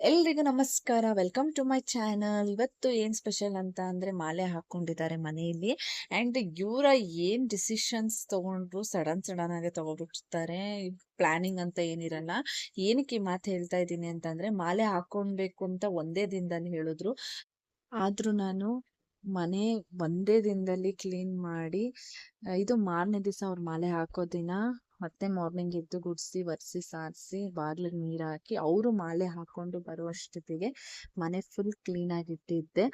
ಎಲ್ರಿಗೂ ನಮಸ್ಕಾರ. Welcome to my channel ಇವತ್ತು ಏನ್ ಸ್ಪೆಷಲ್ ಅಂತ ಅಂದ್ರೆ ಮಾಲೆ ಹಾಕೊಂಡಿದ್ದಾರೆ ಮನೆಯಲ್ಲಿ. ಅಂಡ್ ಇವರ ಏನ್ ಡಿಸಿಷನ್ಸ್ ತಗೊಂಡ್ರು ಸಡನ್ ಸಡನ್ ಆಗಿ ತಗೊಬಿಡ್ತಾರೆ. ಪ್ಲಾನಿಂಗ್ ಅಂತ ಏನಿರಲ್ಲ. ಏನಕ್ಕೆ ಮಾತು ಹೇಳ್ತಾ ಇದ್ದೀನಿ ಅಂತಂದ್ರೆ ಮಾಲೆ ಹಾಕೊಳ್ಬೇಕು ಅಂತ ಒಂದೇ ದಿನದಲ್ಲಿ ಹೇಳಿದ್ರು. ಆದ್ರೂ ನಾನು ಮನೆ ಒಂದೇ ದಿನದಲ್ಲಿ ಕ್ಲೀನ್ ಮಾಡಿ, ಇದು ಮಾರನೇ ದಿವಸ ಅವ್ರ ಮಾಲೆ ಹಾಕೋ ದಿನ ಮತ್ತೆ ಮಾರ್ನಿಂಗ್ ಎದ್ದು ಗುಡ್ಸಿ, ಒರೆಸಿ, ಸಾರಿಸಿ, ಬಾಗಿಲಿಗೆ ನೀರು ಹಾಕಿ ಅವರು ಮಾಲೆ ಹಾಕೊಂಡು ಬರುವಷ್ಟೊತ್ತಿಗೆ ಮನೆ ಫುಲ್ ಕ್ಲೀನ್ ಆಗಿ ಇಟ್ಟಿದ್ದೆ.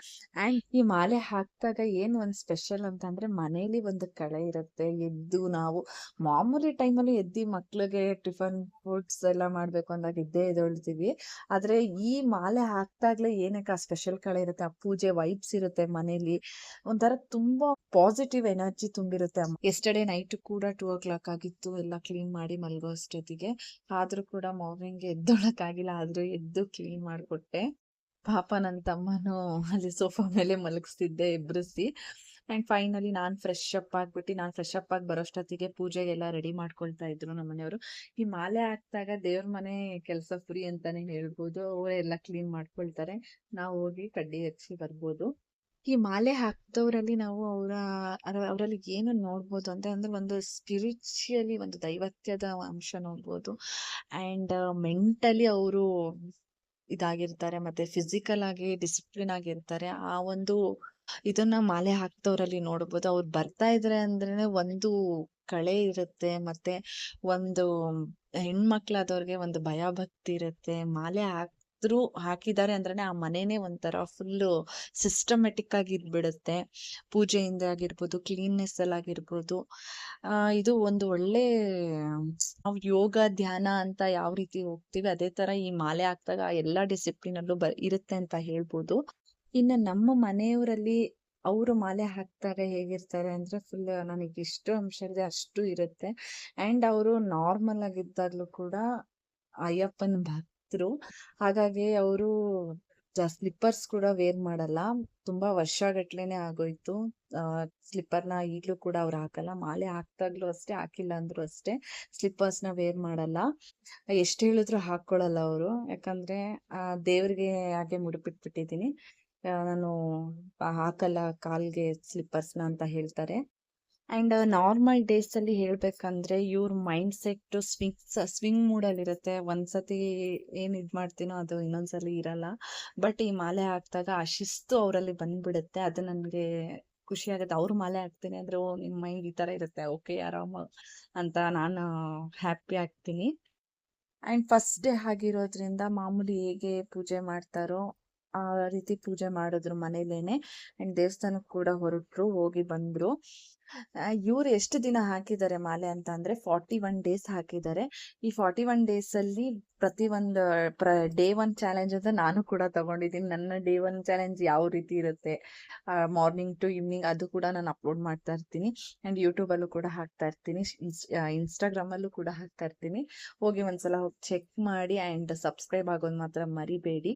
ಅಂಡ್ ಈ ಮಾಲೆ ಹಾಕಿದಾಗ ಏನು ಒಂದು ಸ್ಪೆಷಲ್ ಅಂತಂದ್ರೆ ಮನೇಲಿ ಒಂದು ಕಳೆ ಇರುತ್ತೆ. ಎದ್ದು ನಾವು ಮಾಮೂಲಿ ಟೈಮಲ್ಲಿ ಎದ್ದು ಮಕ್ಳಿಗೆ ಟಿಫನ್ ಫುಡ್ಸ್ ಎಲ್ಲ ಮಾಡ್ಬೇಕು ಅಂದಾಗ ಇದ್ದೇ ಇದೊಳ್ತೀವಿ ಆದ್ರೆ ಈ ಮಾಲೆ ಹಾಕ್ದಾಗ್ಲೇ ಏನಕ್ಕೆ ಆ ಸ್ಪೆಷಲ್ ಕಳೆ ಇರುತ್ತೆ, ಆ ಪೂಜೆ ವೈಬ್ಸ್ ಇರುತ್ತೆ ಮನೇಲಿ. ಒಂಥರ ತುಂಬಾ ಪಾಸಿಟಿವ್ ಎನರ್ಜಿ ತುಂಬಿರುತ್ತೆ. ಎಸ್ಟರ್ಡೇ ನೈಟ್ ಕೂಡ ಟೂ ಓ ಕ್ಲಾಕ್ ಆಗಿತ್ತು, ಎಲ್ಲ ಕ್ಲೀನ್ ಮಾಡಿ ಮಲ್ಗೋ ಅಷ್ಟೊತ್ತಿಗೆ. ಆದ್ರೂ ಕೂಡ ಮಾರ್ನಿಂಗ್ ಎದ್ದೊಳಕ್ ಆಗಿಲ್ಲ, ಆದ್ರೂ ಎದ್ದು ಕ್ಲೀನ್ ಮಾಡಿಕೊಟ್ಟೆ. ಪಾಪ ನನ್ನ ತಮ್ಮನು ಅಲ್ಲಿ ಸೋಫಾ ಮೇಲೆ ಮಲಗಿಸ್ತಿದ್ದೆ ಎಬ್ರಿಸಿ. ಆ್ಯಂಡ್ ಫೈನಲಿ ನಾನು ಫ್ರೆಶ್ ಅಪ್ ಆಗ್ಬಿಟ್ಟು, ನಾನು ಫ್ರೆಶ್ ಅಪ್ ಆಗಿ ಬರೋಷ್ಟೊತ್ತಿಗೆ ಪೂಜೆಗೆಲ್ಲ ರೆಡಿ ಮಾಡ್ಕೊಳ್ತಾ ಇದ್ರು ನಮ್ಮ ಮನೆಯವರು. ಈ ಮಾಲೆ ಹಾಕ್ದಾಗ ದೇವ್ರ ಮನೆ ಕೆಲಸ ಫ್ರೀ ಅಂತಾನೆ ಹೇಳ್ಬೋದು. ಅವರೇ ಎಲ್ಲ ಕ್ಲೀನ್ ಮಾಡ್ಕೊಳ್ತಾರೆ. ನಾವು ಹೋಗಿ ಕಡ್ಡಿ ಹಚ್ಚಿ ಬರ್ಬೋದು. ಈ ಮಾಲೆ ಹಾಕಿದವರಲ್ಲಿ ನಾವು ಅವರ ಅವರಲ್ಲಿ ಏನು ನೋಡ್ಬೋದು ಅಂದ್ರೆ ಅಂದ್ರೆ ಒಂದು ಸ್ಪಿರಿಚುಯಲಿ ಒಂದು ದೈವತ್ಯದ ಅಂಶ ನೋಡ್ಬೋದು. ಅಂಡ್ ಮೆಂಟಲಿ ಅವರು ಇದಾಗಿರ್ತಾರೆ, ಮತ್ತೆ ಫಿಸಿಕಲ್ ಆಗಿ ಡಿಸಿಪ್ಲಿನ್ ಆಗಿರ್ತಾರೆ. ಆ ಒಂದು ಇದನ್ನ ಮಾಲೆ ಹಾಕ್ದವ್ರಲ್ಲಿ ನೋಡ್ಬೋದು. ಅವ್ರು ಬರ್ತಾ ಇದ್ರೆ ಅಂದ್ರೆ ಒಂದು ಕಳೆ ಇರುತ್ತೆ, ಮತ್ತೆ ಒಂದು ಹೆಣ್ಮಕ್ಳಾದವ್ರಿಗೆ ಒಂದು ಭಯ ಭಕ್ತಿ ಇರುತ್ತೆ. ಮಾಲೆ ಹಾಕಿದ್ರು ಹಾಕಿದ್ದಾರೆ ಅಂದ್ರೆ ಆ ಮನೆನೇ ಒಂಥರ ಫುಲ್ ಸಿಸ್ಟಮೆಟಿಕ್ ಆಗಿ ಇದ್ಬಿಡುತ್ತೆ ಪೂಜೆಯಿಂದ ಆಗಿರ್ಬೋದು ಕ್ಲೀನ್ನೆಸ್ ಅಲ್ಲಿ ಆಗಿರ್ಬೋದು. ಇದು ಒಂದು ಒಳ್ಳೆ, ನಾವು ಯೋಗ, ಧ್ಯಾನ ಅಂತ ಯಾವ ರೀತಿ ಹೋಗ್ತೀವಿ, ಅದೇ ತರ ಈ ಮಾಲೆ ಹಾಕ್ದಾಗ ಎಲ್ಲಾ ಡಿಸಿಪ್ಲಿನ್ ಅಲ್ಲೂ ಇರುತ್ತೆ ಅಂತ ಹೇಳ್ಬೋದು. ಇನ್ನ ನಮ್ಮ ಮನೆಯವರಲ್ಲಿ ಅವರು ಮಾಲೆ ಹಾಕ್ತಾರೆ, ಹೇಗಿರ್ತಾರೆ ಅಂದ್ರೆ ಫುಲ್ ನನಗೆ ಇಷ್ಟು ಅಂಶ ಇದೆ ಅಷ್ಟು ಇರುತ್ತೆ. ಅಂಡ್ ಅವರು ನಾರ್ಮಲ್ ಆಗಿದ್ದಾಗ್ಲೂ ಕೂಡ ಅಯ್ಯಪ್ಪನ ಭಕ್ತರು ಹಾಗಾಗಿ ಅವರು ಸ್ಲಿಪ್ಪರ್ಸ್ ಕೂಡ ವೇರ್ ಮಾಡಲ್ಲ. ತುಂಬಾ ವರ್ಷಗಟ್ಲೆನೆ ಆಗೋಯ್ತು. ಸ್ಲಿಪ್ಪರ್ನ ಈಗಲೂ ಕೂಡ ಅವ್ರು ಹಾಕಲ್ಲ. ಮಾಲೆ ಹಾಕ್ದಾಗ್ಲೂ ಅಷ್ಟೇ, ಹಾಕಿಲ್ಲ ಅಂದ್ರು ಅಷ್ಟೇ ಸ್ಲಿಪ್ಪರ್ಸ್ನ ವೇರ್ ಮಾಡಲ್ಲ. ಎಷ್ಟ್ ಹೇಳಿದ್ರು ಹಾಕೊಳ್ಳಲ್ಲ ಅವರು. ಯಾಕಂದ್ರೆ, ಆ, ದೇವ್ರಿಗೆ ಹಾಗೆ ಮುಡುಪಿಟ್ಬಿಟ್ಟಿದೀನಿ ನಾನು ಹಾಕಲ್ಲ ಕಾಲ್ಗೆ ಸ್ಲಿಪ್ಪರ್ಸ್ನ ಅಂತ ಹೇಳ್ತಾರೆ. ಅಂಡ್ ನಾರ್ಮಲ್ ಡೇಸಲ್ಲಿ ಹೇಳಬೇಕಂದ್ರೆ ಇವ್ರ ಮೈಂಡ್ ಸೆಟ್ಟು ಸ್ವಿಂಗ್ ಸ್ವಿಂಗ್ ಮೂಡಲ್ಲಿರುತ್ತೆ ಒಂದು ಸತಿ ಏನ್ ಇದ್ ಮಾಡ್ತೀನೋ ಅದು ಇನ್ನೊಂದ್ಸಲಿ ಇರಲ್ಲ. ಬಟ್ ಈ ಮಾಲೆ ಹಾಕಿದಾಗ ಆ ಶಿಸ್ತು ಅವರಲ್ಲಿ ಬಂದ್ಬಿಡುತ್ತೆ. ಅದು ನನಗೆ ಖುಷಿ ಆಗುತ್ತೆ. ಅವ್ರು ಮಾಲೆ ಹಾಕ್ತೀನಿ ಅಂದ್ರೆ, ಓ ನಿಮ್ಮ ಮೈಂಡ್ ಈ ಥರ ಇರುತ್ತೆ. ಓಕೆ, ಆರಾಮ ಅಂತ ನಾನು ಹ್ಯಾಪಿ ಆಗ್ತೀನಿ. ಆ್ಯಂಡ್ ಫಸ್ಟ್ ಡೇ ಆಗಿರೋದ್ರಿಂದ ಮಾಮೂಲಿ ಹೇಗೆ ಪೂಜೆ ಮಾಡ್ತಾರೋ ಆ ರೀತಿ ಪೂಜೆ ಮಾಡಿದ್ರು ಮನೇಲೇನೆ. ಆ್ಯಂಡ್ ದೇವಸ್ಥಾನಕ್ಕೆ ಕೂಡ ಹೊರಟರು, ಹೋಗಿ ಬಂದ್ರು. ಇವ್ರು ಎಷ್ಟು ದಿನ ಹಾಕಿದ್ದಾರೆ ಮಾಲೆ ಅಂತ ಅಂದ್ರೆ ಫಾರ್ಟಿ ಒನ್ ಡೇಸ್ ಹಾಕಿದ್ದಾರೆ. ಈ ಫಾರ್ಟಿ ಒನ್ ಡೇಸ್ ಅಲ್ಲಿ ಪ್ರತಿ ಒಂದು ಡೇ ಒನ್ ಚಾಲೆಂಜ್ ಅಂತ ನಾನು ಕೂಡ ತಗೊಂಡಿದ್ದೀನಿ. ನನ್ನ ಡೇ ಒನ್ ಚಾಲೆಂಜ್ ಯಾವ ರೀತಿ ಇರುತ್ತೆ ಮಾರ್ನಿಂಗ್ ಟು ಈವ್ನಿಂಗ್ ಅದು ಕೂಡ ನಾನು ಅಪ್ಲೋಡ್ ಮಾಡ್ತಾ ಇರ್ತೀನಿ. ಅಂಡ್ ಯೂಟ್ಯೂಬ್ ಅಲ್ಲೂ ಕೂಡ ಹಾಕ್ತಾ ಇರ್ತೀನಿ. ಇನ್ಸ್ಟಾಗ್ರಾಮ್ ಅಲ್ಲೂ ಕೂಡ ಹಾಕ್ತಾ ಇರ್ತೀನಿ. ಹೋಗಿ ಒಂದ್ಸಲ ಹೋಗಿ ಚೆಕ್ ಮಾಡಿ ಅಂಡ್ ಸಬ್ಸ್ಕ್ರೈಬ್ ಆಗೋದು ಮಾತ್ರ ಮರಿಬೇಡಿ.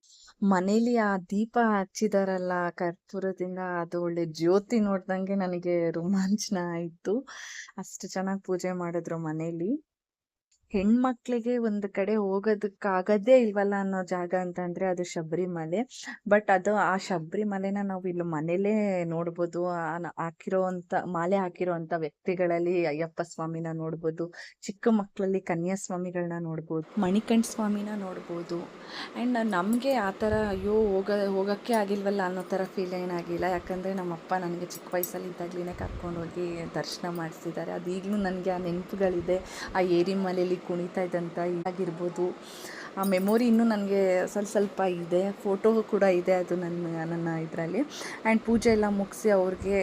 ಮನೇಲಿ ಆ ದೀಪ ಹಚ್ಚಿದಾರಲ್ಲ, ಕರ್ಪೂರದಿಂದ ಅದು ಒಳ್ಳೆ ಜ್ಯೋತಿ ನೋಡ್ದಂಗೆ ನನಗೆ ರೋಮಾಂಚನ ಆಯ್ತು ಅಷ್ಟು ಚೆನ್ನಾಗಿ ಪೂಜೆ ಮಾಡಿದ್ರು ಮನೇಲಿ. ಹೆಣ್ಮಕ್ಳಿಗೆ ಒಂದು ಕಡೆ ಹೋಗೋದಕ್ಕಾಗದೇ ಇಲ್ವಲ್ಲ ಅನ್ನೋ ಜಾಗ ಅಂತಂದ್ರೆ ಅದು ಶಬರಿಮಲೆ. ಬಟ್ ಅದು ಆ ಶಬರಿಮಲೆನ ನಾವು ಇಲ್ಲಿ ಮನೇಲೇ ನೋಡ್ಬೋದು. ಹಾಕಿರೋ ಹಾಕಿರೋಂಥ, ಮಾಲೆ ಹಾಕಿರೋಂಥ ವ್ಯಕ್ತಿಗಳಲ್ಲಿ ಅಯ್ಯಪ್ಪ ಸ್ವಾಮಿನ ನೋಡ್ಬೋದು. ಚಿಕ್ಕ ಮಕ್ಕಳಲ್ಲಿ ಕನ್ಯಾಸ್ವಾಮಿಗಳನ್ನ ನೋಡ್ಬೋದು. ಮಣಿಕಂಠ ಸ್ವಾಮಿನ ನೋಡ್ಬೋದು. ಆ್ಯಂಡ್ ನಮಗೆ ಆ ಥರ ಅಯ್ಯೋ ಹೋಗ, ಹೋಗೋಕ್ಕೆ ಆಗಿಲ್ವಲ್ಲ ಅನ್ನೋ ಥರ ಫೀಲ್ ಏನಾಗಿಲ್ಲ. ಯಾಕಂದರೆ ನಮ್ಮಪ್ಪ ನನಗೆ ಚಿಕ್ಕ ವಯಸ್ಸಲ್ಲಿ ಇದ್ದಾಗಲೇ ಕರ್ಕೊಂಡು ಹೋಗಿ ದರ್ಶನ ಮಾಡಿಸಿದ್ದಾರೆ. ಅದು ಈಗಲೂ ನನಗೆ ಆ ನೆನಪುಗಳಿದೆ. ಆ ಏರಿ ಮಲೆಯಲ್ಲಿ ಕುಣಿತಾ ಇದ್ದಂಥ ಆಗಿರ್ಬೋದು ಆ ಮೆಮೊರಿ ಇನ್ನೂ ನನಗೆ ಸ್ವಲ್ಪ ಸ್ವಲ್ಪ ಇದೆ. ಫೋಟೋ ಕೂಡ ಇದೆ ಅದು ನನ್ನ ನನ್ನ ಇದರಲ್ಲಿ. ಆ್ಯಂಡ್ ಪೂಜೆ ಎಲ್ಲ ಮುಗಿಸಿ ಅವ್ರಿಗೆ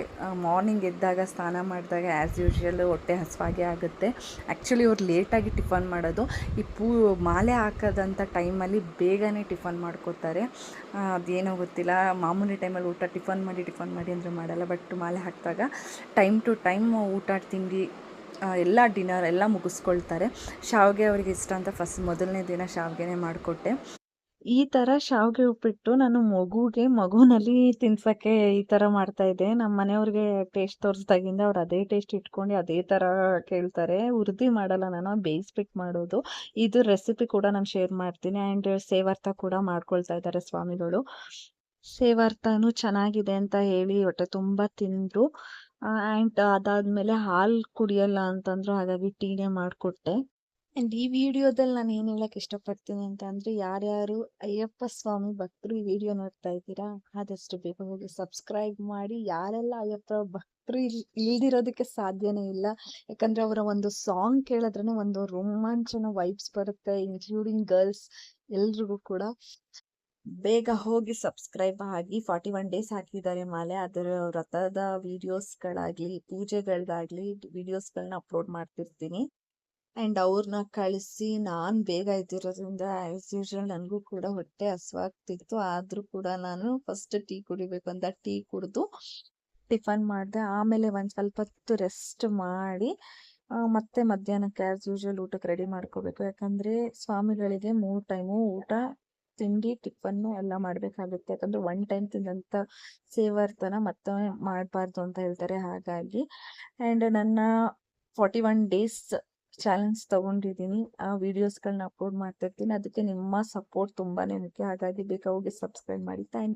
ಮಾರ್ನಿಂಗ್ ಎದ್ದಾಗ ಸ್ನಾನ ಮಾಡಿದಾಗ ಆ್ಯಸ್ ಯೂಶ್ವಲ್ ಹೊಟ್ಟೆ ಹಸುವಾಗೆ ಆಗುತ್ತೆ. ಆ್ಯಕ್ಚುಲಿ ಅವ್ರು ಲೇಟಾಗಿ ಟಿಫನ್ ಮಾಡೋದು. ಈ ಪೂ, ಮಾಲೆ ಹಾಕೋದಂಥ ಟೈಮಲ್ಲಿ ಬೇಗನೆ ಟಿಫನ್ ಮಾಡ್ಕೋತಾರೆ. ಅದೇನೋ ಗೊತ್ತಿಲ್ಲ. ಮಾಮೂಲಿ ಟೈಮಲ್ಲಿ ಊಟ, ಟಿಫನ್ ಮಾಡಿ ಟಿಫನ್ ಮಾಡಿ ಅಂದರೆ ಮಾಡಲ್ಲ. ಬಟ್ ಮಾಲೆ ಹಾಕಿದಾಗ ಟೈಮ್ ಟು ಟೈಮ್ ಊಟ ತಿಂಡಿ ಎಲ್ಲ ಡಿನ್ನರ್ ಎಲ್ಲ ಮುಗಿಸ್ಕೊಳ್ತಾರೆ. ಶಾವಿಗೆ ಅವ್ರಿಗೆ ಇಷ್ಟ ಅಂತ ಫಸ್ಟ್ ಮೊದಲನೇ ದಿನ ಶಾವಿಗೆನೇ ಮಾಡಿಕೊಟ್ಟೆ. ಈ ಥರ ಶಾವಿಗೆ ಉಪ್ಪಿಟ್ಟು ನಾನು ಮಗುಗೆ, ಮಗುನಲ್ಲಿ ತಿನ್ಸೋಕ್ಕೆ ಈ ಥರ ಮಾಡ್ತಾ ಇದ್ದೆ. ನಮ್ಮ ಮನೆಯವ್ರಿಗೆ ಟೇಸ್ಟ್ ತೋರಿಸ್ದಾಗಿಂದ ಅವ್ರು ಅದೇ ಟೇಸ್ಟ್ ಇಟ್ಕೊಂಡು ಅದೇ ಥರ ಕೇಳ್ತಾರೆ. ಉರ್ದಿ ಮಾಡಲ್ಲ ನಾನು ಬೇಯಿಸ್ಬಿಟ್ಟು ಮಾಡೋದು. ಇದು ರೆಸಿಪಿ ಕೂಡ ನಾನು ಶೇರ್ ಮಾಡ್ತೀನಿ. ಆ್ಯಂಡ್ ಸೇವಾರ್ಥ ಕೂಡ ಮಾಡ್ಕೊಳ್ತಾ ಇದ್ದಾರೆ ಸ್ವಾಮಿಗಳು. ಸೇವಾರ್ಥನೂ ಚೆನ್ನಾಗಿದೆ ಅಂತ ಹೇಳಿ ಹೊಟ್ಟೆ ತುಂಬ ತಿಂದರು. ಆ್ಯಂಡ್ ಅದಾದಮೇಲೆ ಹಾಲು ಕುಡಿಯಲ್ಲ ಅಂತಂದ್ರು ಹಾಗಾಗಿ ಟೀನೇ ಮಾಡಿಕೊಟ್ಟೆ. ಆ್ಯಂಡ್ ಈ ವಿಡಿಯೋದಲ್ಲಿ ನಾನು ಏನು ಹೇಳಕ್ಕೆ ಇಷ್ಟಪಡ್ತೀನಿ ಅಂತ ಅಂದರೆ ಯಾರ್ಯಾರು ಅಯ್ಯಪ್ಪ ಸ್ವಾಮಿ ಭಕ್ತರು ಈ ವಿಡಿಯೋ ನೋಡ್ತಾ ಇದ್ದೀರಾ, ಆದಷ್ಟು ಬೇಗ ಹೋಗಿ ಸಬ್ಸ್ಕ್ರೈಬ್ ಮಾಡಿ. ಯಾರೆಲ್ಲ ಅಯ್ಯಪ್ಪ ಭಕ್ತರು ಇಲ್, ಇಲ್ದಿರೋದಕ್ಕೆ ಸಾಧ್ಯನೇ ಇಲ್ಲ, ಯಾಕಂದರೆ ಅವರ ಒಂದು ಸಾಂಗ್ ಕೇಳಿದ್ರೇ ಒಂದು ರೋಮಾಂಚನ ವೈಬ್ಸ್ ಬರುತ್ತೆ ಇನ್ಕ್ಲೂಡಿಂಗ್ ಗರ್ಲ್ಸ್ ಎಲ್ರಿಗೂ ಕೂಡ. ಬೇಗ ಹೋಗಿ ಸಬ್ಸ್ಕ್ರೈಬ್ ಆಗಿ ಫಾರ್ಟಿ ಒನ್ ಡೇಸ್ ಹಾಕಿದ್ದಾರೆ ಮಾಲೆ. ಅದರ ವ್ರತದ ವಿಡಿಯೋಸ್ಗಳಾಗಲಿ ಪೂಜೆಗಳಾಗಲಿ ವಿಡಿಯೋಸ್ಗಳನ್ನ ಅಪ್ಲೋಡ್ ಮಾಡ್ತಿರ್ತೀನಿ. ಆ್ಯಂಡ್ ಅವ್ರನ್ನ ಕಳಿಸಿ ನಾನು ಬೇಗ ಇದ್ದಿರೋದ್ರಿಂದ ಆ್ಯಸ್ ಯೂಶ್ವಲ್ ನನಗೂ ಕೂಡ ಹೊಟ್ಟೆ ಹಸುವಾಗ್ತಿತ್ತು. ಆದರೂ ಕೂಡ ನಾನು ಫಸ್ಟ್ ಟೀ ಕುಡಿಬೇಕು ಅಂತ ಟೀ ಕುಡಿದು ಟಿಫನ್ ಮಾಡಿದೆ. ಆಮೇಲೆ ಒಂದು ಸ್ವಲ್ಪ ಹೊತ್ತು ರೆಸ್ಟ್ ಮಾಡಿ ಮತ್ತೆ ಮಧ್ಯಾಹ್ನಕ್ಕೆ ಆ್ಯಸ್ ಯೂಶ್ವಲ್ ಊಟಕ್ಕೆ ರೆಡಿ ಮಾಡ್ಕೋಬೇಕು. ಯಾಕಂದರೆ ಸ್ವಾಮಿಗಳಿಗೆ ಮೂರು ಟೈಮು ಊಟ ತಿಂಡಿ ಟಿಫನ್ನು ಎಲ್ಲ ಮಾಡಬೇಕಾಗುತ್ತೆ. ಯಾಕಂದರೆ ಒನ್ ಟೈಮ್ ತಿಂದಂಥ ಸೇವರ್ತನ ಮತ್ತೊಮ್ಮೆ ಮಾಡಬಾರ್ದು ಅಂತ ಹೇಳ್ತಾರೆ. ಹಾಗಾಗಿ ಆ್ಯಂಡ್ ನನ್ನ ಫಾರ್ಟಿ ಒನ್ ಡೇಸ್ ಚಾಲೆಂಜ್ ತೊಗೊಂಡಿದ್ದೀನಿ. ಆ ವೀಡಿಯೋಸ್ಗಳನ್ನ ಅಪ್ಲೋಡ್ ಮಾಡ್ತಿರ್ತೀನಿ. ಅದಕ್ಕೆ ನಿಮ್ಮ ಸಪೋರ್ಟ್ ತುಂಬಾ ಮುಖ್ಯ. ಹಾಗಾಗಿ ಬೇಕಾಗಿ ಸಬ್ಸ್ಕ್ರೈಬ್ ಮಾಡಿ. ಥ್ಯಾಂಕ್